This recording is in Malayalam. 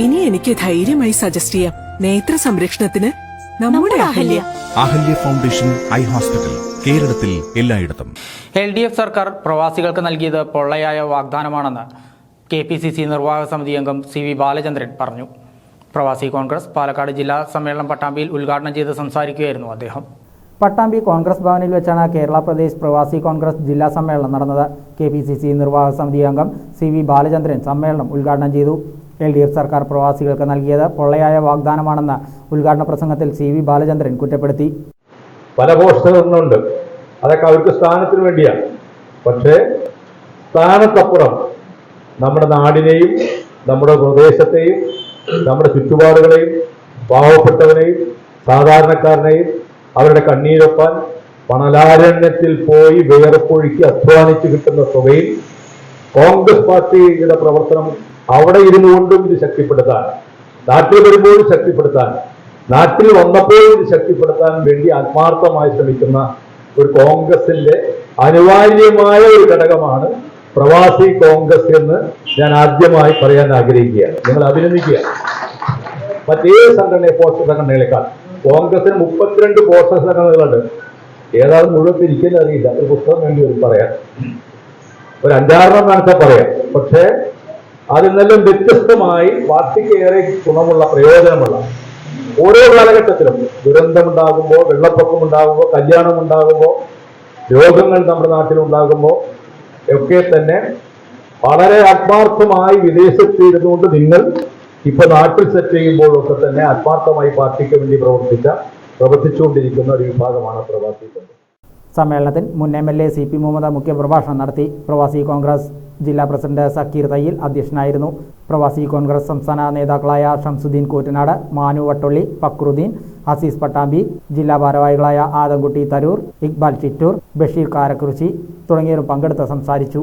ഇനി എനിക്ക് ധൈര്യമായി സജസ്റ്റ് ചെയ്യാം. നേത്ര സംരക്ഷണത്തിന് നമ്മുടെ Ahalya. Ahalya foundation eye hospital കേരളത്തിൽ എല്ലായിടത്തും. എൽ ഡി എഫ് സർക്കാർ പ്രവാസികൾക്ക് നൽകിയത് പൊള്ളയായ വാഗ്ദാനമാണെന്ന് കെ പി സി സി നിർവാഹക സമിതി അംഗം സി വി ബാലചന്ദ്രൻ പറഞ്ഞു. പ്രവാസി കോൺഗ്രസ് പാലക്കാട് ജില്ലാ സമ്മേളനം പട്ടാമ്പിയിൽ ഉദ്ഘാടനം ചെയ്ത് സംസാരിക്കുകയായിരുന്നു അദ്ദേഹം. പട്ടാമ്പി കോൺഗ്രസ് ഭവനിൽ വെച്ചാണ് കേരള പ്രദേശ് പ്രവാസി കോൺഗ്രസ് ജില്ലാ സമ്മേളനം നടന്നത്. കെ പി സി സി നിർവാഹക സമിതി അംഗം സി വി ബാലചന്ദ്രൻ സമ്മേളനം ഉദ്ഘാടനം ചെയ്തു. എൽ ഡി എഫ് സർക്കാർ പ്രവാസികൾക്ക് നൽകിയത് പൊള്ളയായ വാഗ്ദാനമാണെന്ന് ഉദ്ഘാടന പ്രസംഗത്തിൽ സി വി ബാലചന്ദ്രൻ കുറ്റപ്പെടുത്തി. പല പോസ്റ്ററുകളുണ്ട്. അതൊക്കെ അവർക്ക് സ്ഥാനത്തിന് വേണ്ടിയാണ് പക്ഷേ സ്ഥാനത്തപ്പുറം നമ്മുടെ നാടിനെയും നമ്മുടെ പ്രദേശത്തെയും നമ്മുടെ ചുറ്റുപാടുകളെയും പാവപ്പെട്ടവരെയും സാധാരണക്കാരനെയും അവരുടെ കണ്ണീരൊപ്പാൻ പണലാരണ്യത്തിൽ പോയി വേർപ്പൊഴുക്കി അധ്വാനിച്ചു കിട്ടുന്ന തുകയിൽ കോൺഗ്രസ് പാർട്ടിയുടെ പ്രവർത്തനം അവിടെ ഇരുന്നു കൊണ്ടും ഇത് ശക്തിപ്പെടുത്താൻ നാട്ടിൽ വരുമ്പോഴും ശക്തിപ്പെടുത്താൻ നാട്ടിൽ വന്നപ്പോൾ ഇത് ശക്തിപ്പെടുത്താൻ വേണ്ടി ആത്മാർത്ഥമായി ശ്രമിക്കുന്ന ഒരു കോൺഗ്രസിന്റെ അനിവാര്യമായ ഒരു ഘടകമാണ് പ്രവാസി കോൺഗ്രസ് എന്ന് ഞാൻ ആദ്യമായി പറയാൻ ആഗ്രഹിക്കുകയാണ്. നിങ്ങൾ അഭിനന്ദിക്കുക. മറ്റേത് സംഘടനയെ പോസ്റ്റർ സംഘടനകളെക്കാൾ. കോൺഗ്രസിന് മുപ്പത്തിരണ്ട് പോസ്റ്റർ സംഘടനകളുണ്ട്. ഏതാണ് മുഴുവൻ തിരിക്കുന്ന അറിയില്ല. ഒരു പുസ്തകം വേണ്ടി ഒരു പറയാം ഒരു അഞ്ചാറെണ്ണം കാണിച്ചാൽ പറയാം. പക്ഷേ അതിൽ നിന്നെല്ലാം വ്യത്യസ്തമായി പാർട്ടിക്ക് ഏറെ ഗുണമുള്ള പ്രയോജനമുള്ള ഓരോ കാലഘട്ടത്തിലും ദുരന്തമുണ്ടാകുമ്പോൾ വെള്ളപ്പൊക്കം ഉണ്ടാകുമ്പോൾ കല്യാണം ഉണ്ടാകുമ്പോൾ രോഗങ്ങൾ നമ്മുടെ നാട്ടിലുണ്ടാകുമ്പോൾ ഒക്കെ തന്നെ വളരെ ആത്മാർത്ഥമായി വിദേശത്ത് ഇരുന്നുകൊണ്ട് നിങ്ങൾ ഇപ്പൊ നാട്ടിൽ സെറ്റ് ചെയ്യുമ്പോഴൊക്കെ തന്നെ ആത്മാർത്ഥമായി പാർട്ടിക്ക് വേണ്ടി പ്രവർത്തിച്ച പ്രവർത്തിച്ചുകൊണ്ടിരിക്കുന്ന ഒരു വിഭാഗമാണ് പ്രവാസി സമ്മേളനത്തിൽ മുൻ M L A C P Muhammad മുഖ്യപ്രഭാഷണം നടത്തി പ്രവാസി കോൺഗ്രസ്. ജില്ലാ പ്രസിഡന്റ് സക്കീർ തയ്യിൽ അധ്യക്ഷനായിരുന്നു. പ്രവാസി കോൺഗ്രസ് സംസ്ഥാന നേതാക്കളായ ഷംസുദ്ദീൻ കൂറ്റനാട് മാനു വട്ടൊള്ളി ഫക്രുദ്ദീൻ അസീസ് പട്ടാമ്പി ജില്ലാ ഭാരവാഹികളായ ആദംകുട്ടി തരൂർ ഇക്ബാൽ ചിറ്റൂർ ബഷീർ കാരക്കുറിശി തുടങ്ങിയവരും പങ്കെടുത്ത് സംസാരിച്ചു.